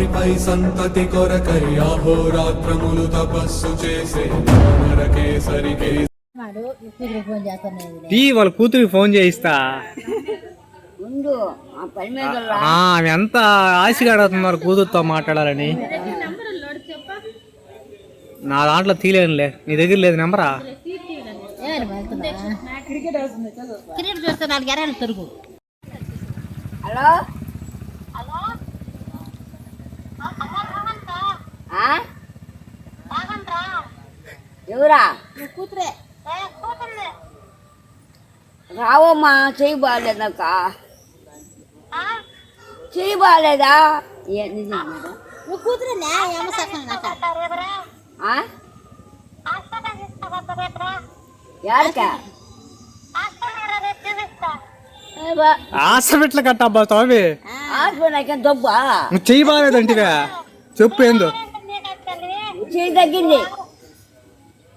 రాత్రిపై సంతతి కొరకై అహోరాత్రములు తపస్సు చేసే నరకేసరికి వాడు ఇప్పుడు ఫోన్ చేస్తాను టీ వాళ్ళ కూతురికి ఫోన్ చేయిస్తా. ఉండు ఆ పని మీద రా. ఆ, ఆమె ఎంత ఆశగా అడుగుతున్నారు కూతురుతో మాట్లాడాలని. నా దాంట్లో తీలేనులే. నీ దగ్గర లేదు నెంబరా? ఏమని వెళ్తున్నా. క్రికెట్ చూస్తే నాలుగు ఎరాలు తరుగు హలో ఆ? ఎవరా? కూతురే. రావమ్మా చెయ్యి బాగాలేదా? నువ్వు ఏమో నాక. ఆ? యాడకా? ఏ బా, హాస్పిటల్ దొబ్బా? నువ్వు చెయ్యి బాగాలేదంటివే. చెప్పు ఏందో. చెయ్యి తగ్గింది.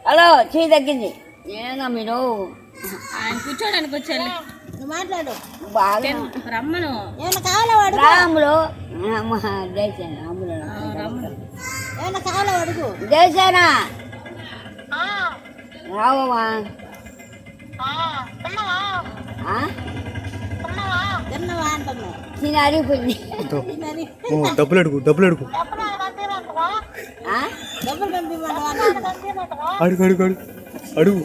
హలో చెయ్యి తగ్గింది. ఏనా మీరు ఆయన కూర్చోడానికి వచ్చాను నువ్వు మాట్లాడు. బాగా. రమ్మను. ఏమన్నా కావాలా వాడు రాములు దేశాను రాములు ఏమన్నా కావాలా అడుగు దేశానా. రావమ్మా. డబ్బులు అడుగు డబ్బులు అడుగు. అడుగు అడుగు అడుగు. అడుగు.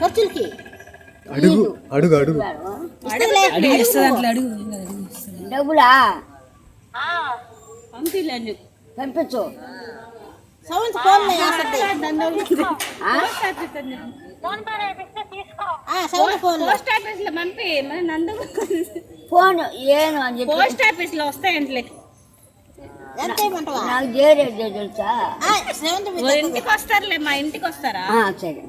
ఖర్చులకి? అడుగు అడుగు అడుగు. డబ్బులా? పంపించు. Sound phone? Sound phone post ఆఫీస్లో పంపి నందు ఫోన్ ఏను అని చెప్పి. పోస్ట్ ఆఫీస్లో వస్తాయంట్లే ఎంత ఇవ్వమంటావా నాకు తెలుసా? ఓ ఇంటికి వస్తారులే మా ఇంటికి వస్తారా? ఆ, సరే.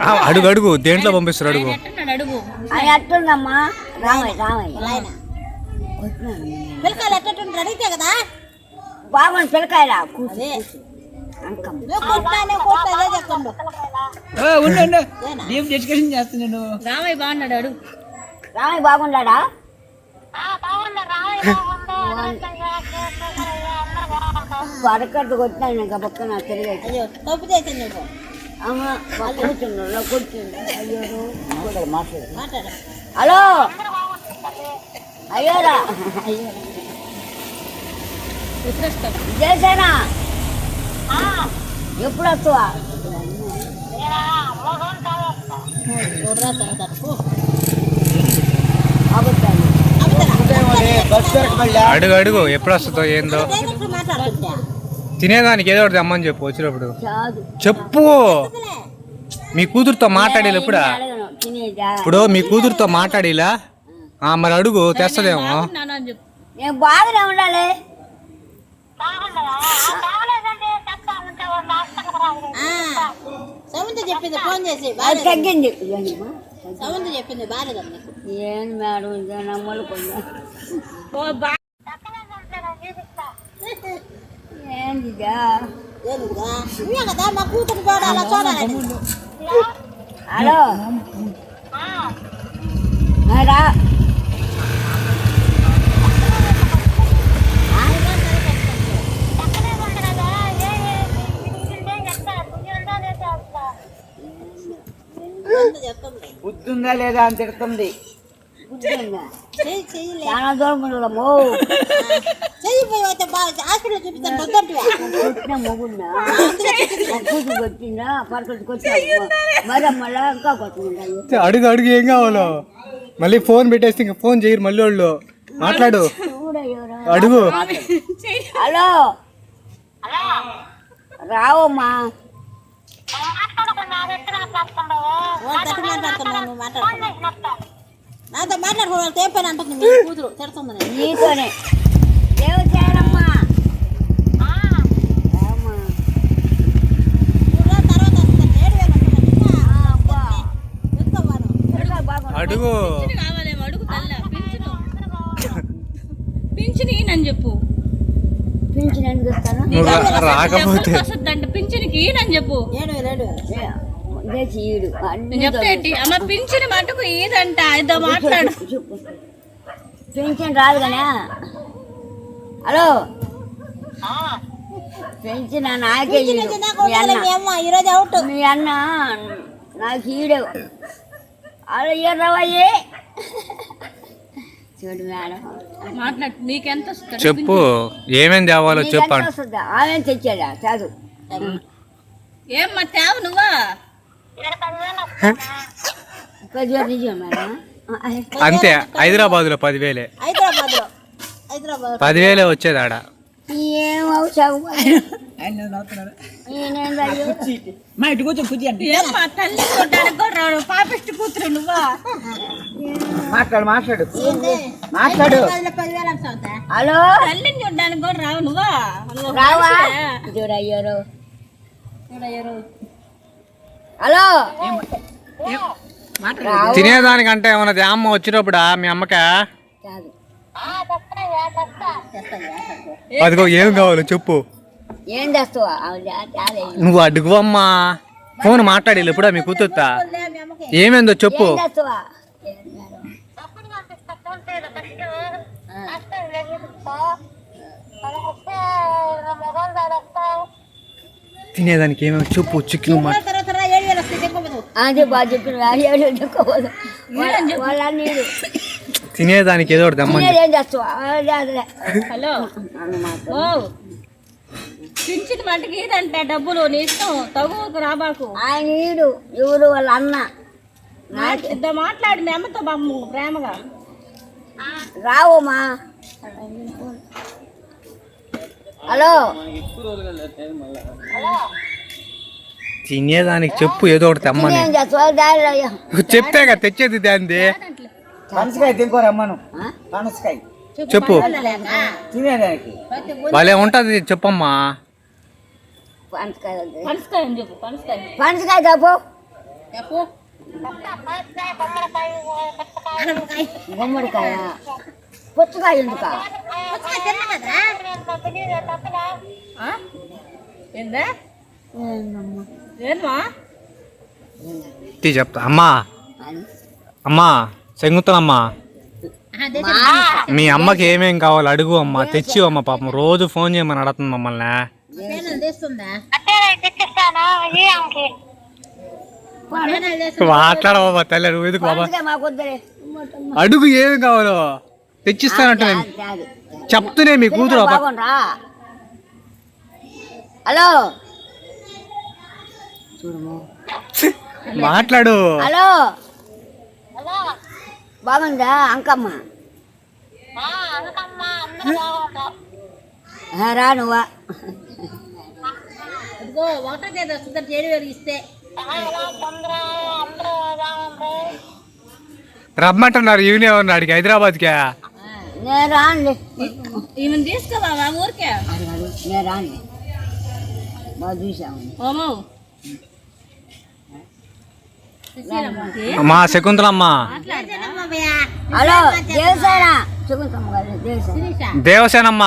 ఆ, అడుగు అడుగు దేంట్లో పంపిస్తారు అడుగు? ఎట్టున్నాడు అడుగు. అది ఎట్టుందమ్మా రామయ్య రామయ్య. ఆయన. పిల్లకాయలు అడిగితే కదా? బాగుంది పిల్లకాయలా? కూర్చో అదే. అంకమ్మ. నువ్వు కొట్టానే కొట్టు అదే చెప్తుండు రామయ్య బాగున్నాడు అడుగు. రామయ్య బాగున్నాడా? వరకట్టు కొట్టినాను ఇంకా పక్కన తిరిగి. అయ్యో తప్పు చేసింది నువ్వు. అమ్మ కూర్చుండు అయ్యో మాట్లాడు హలో? అయ్యోరా అయ్యో. చేసానా ఎప్పుడు వస్తావా? అడుగు అడుగు. ఎప్పుడు వస్తుందో ఏందో. తినేదానికి ఏదో ఒకటి తెమ్మని చెప్పు వచ్చినప్పుడు. చెప్పు. మీ కూతురుతో తినేదా ఇప్పుడు మీ కూతురుతో మాట్లాడేలా? ఆ, మరి అడుగు తెస్తదేమో. చెప్పింది ఫోన్ చేసి తగ్గింది. చెప్పింది బాగాలేదు నీకు ఏం మేడం ఇదే నమ్మలు కొందా ఓ బా ఏందిగా ఏనుగుదా నువ్వే కదా మా కూతురు చూడాలా చూడాలని హలో ఆ, రా ఎంత చెప్తుంది బుద్ధుందా లేదా అని తిడుతుంది బుద్ధిగా. చెయ్యి చెయ్యలే చాలా దూరం ఉండమో చెయ్యి పోయి అయితే బాగా హాస్పిటల్ చూపిస్తాను వద్దంటివా కొట్టిన మొగున్నా కూతురు కొట్టిందా? పరకట్టు కొట్టా మరి మళ్ళా ఇంకా అడుగు అడుగు ఏం కావాలో? మళ్ళీ ఫోన్ పెట్టేస్తే ఇంకా ఫోన్ చేయరు మళ్ళీ వాళ్ళు మాట్లాడు అడుగు. హలో. రావమ్మా. మాట్లాడుతున్నావు నాతో మాట్లాడుకోవాలి ఏ పని అంటుంది. మీ కూతురు తిడుతుంది నీతోనే. పిల్లకాయలు బాగున్నారు. అడుగు. కావాలేమో అడుగు తల్ల పింఛను. పింఛను ఈయనని చెప్పు. పింఛన్ ఎందుకు రాకపోతే. పింఛన్కి ఈయనని చెప్పు. ఏడు ఏడు వేలు దేశీ ఈడు అన్ని నేను చెప్తే ఏంటి? అమ్మ పింఛన్ మటుకు ఈదంట ఏదో మాట్లాడు. చెప్పు పెన్షన్ రాదు కానీ హలో? పెన్షన్ నాకే మీ అన్న. మీ అమ్మ ఈరోజు అవుట్. మీ అన్న నాకు ఈడు అలా ఎర్రవయ్యే చూడు మేడం. మాట్లాడు. నీకెంత వస్తుంది? చెప్పు. ఏమేం తేవాలో నీకు చెప్పు ఎంత వస్తుందా? ఆమె తెచ్చాడా? చదువు. ఏం మా తేవ నువ్వా? అంతే హైదరాబాద్లో పదివేలే. హైదరాబాద్లో హైదరాబాద్ పదివేలే వచ్చేది ఆడ. ఏం అవసరం? మా ఇటు కూర్చో కుర్చీ అంటే. తల్లి కూతురు నువ్వా? మాట్లాడు మాట్లాడు. మాట్లాడు. హలో? తల్లిని చూడడానికి కూడా రావు నువ్వా? రావా? మనిషివా? చూడయ్యారు హలో. తినేదానికంటే ఏమన్నది అమ్మ వచ్చినప్పుడా మీ అమ్మకా? కాదు. అదిగో ఏం కావాలో చెప్పు. ఏం చేస్తావా. నువ్వు అడుగువమ్మా. ఫోన్ మాట్లాడి ఎప్పుడా మీ కూతురుతా? ఏమేందో చెప్పు. తినేదానికి ఏమేమి చెప్పు చికెన్ మటన్ తర్వాత రా, ఏడు వేలు వస్తాయి చెప్పుకోదు అది బాగా చెప్పిన వాళ్ళ నీళ్ళు తినేదానికి ఏదో ఒకటి తినేది ఏం చేస్తావా. హలో. ఓ. పింఛన్ మటుకి ఇదంటే డబ్బులు నీ ఇష్టం. తగుకు రాబాకు ఆయన ఈడు ఎవరు వాళ్ళ అన్న? ఇద్దరు మాట్లాడి మీ అమ్మతో బామ్మ ప్రేమగా. రావమ్మా హలో. తినేదానికి చెప్పు ఏదో ఒకటి తెమ్మని. కదా తెచ్చేది దాంది పనసకాయ తినుకో రమ్మను పనసకాయ. చెప్పు. తినేదానికి. భలే ఉంటది చెప్పమ్మా. పనసకాయ చెప్పు గుమ్మడికాయ. పుచ్చకాయ ఎందుక? పుచ్చకాయ తిన్నా కదరా ఆ? ఏందా? తీ చెప్తా. అమ్మా. అమ్మా మీ అమ్మకి ఏమేం కావాలో అడుగు అమ్మా. తెచ్చి అమ్మ పాపం. రోజు ఫోన్ చేయమని అడుగుతుంది మమ్మల్ని. మాట్లాడవా తల్లి నువ్వు ఎందుకు బాబా? అడుగు ఏమి కావాలో? తెచ్చిస్తానంటే నేను. చెప్తూనే మీ కూతురు హలో? చూడము. మాట్లాడు. హలో. బాగుందా అంకమ్మ? ఆ, రా నువ్వా. ఒకటో తేదీ ఇస్తే. రమ్మంటున్నారు ఈవినే ఉన్నాడికి హైదరాబాద్కి. నేను ఈమెను తీసుకోవాలా ఊరికే. నేను రాను బాగా చూసాము ఓమో మా శకుంతలమ్మ. హలో దేవసేన. చూపించమ్మ గారు దేవసేన. దేవసేనమ్మ.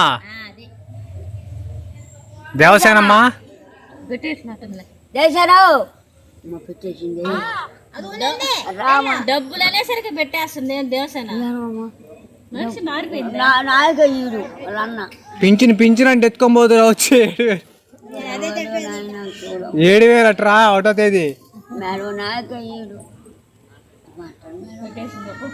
దేవసేనమ్మ. పెట్టేసినట్టుందిలే దేవసేనావు అమ్మ పెట్టేసింది. రామ. డబ్బులు అనేసరికి పెట్టేస్తుంది దేవసేన. మనిషి మారిపోయింది. అన్న. పింఛన్ పింఛన్ అంటే ఎత్తుకొని పోతురా వచ్చి ఏడు వేలు అట్రా ఒకటో తేదీ. మేడం నాయక ఈడు పెట్టేసింది చెప్పు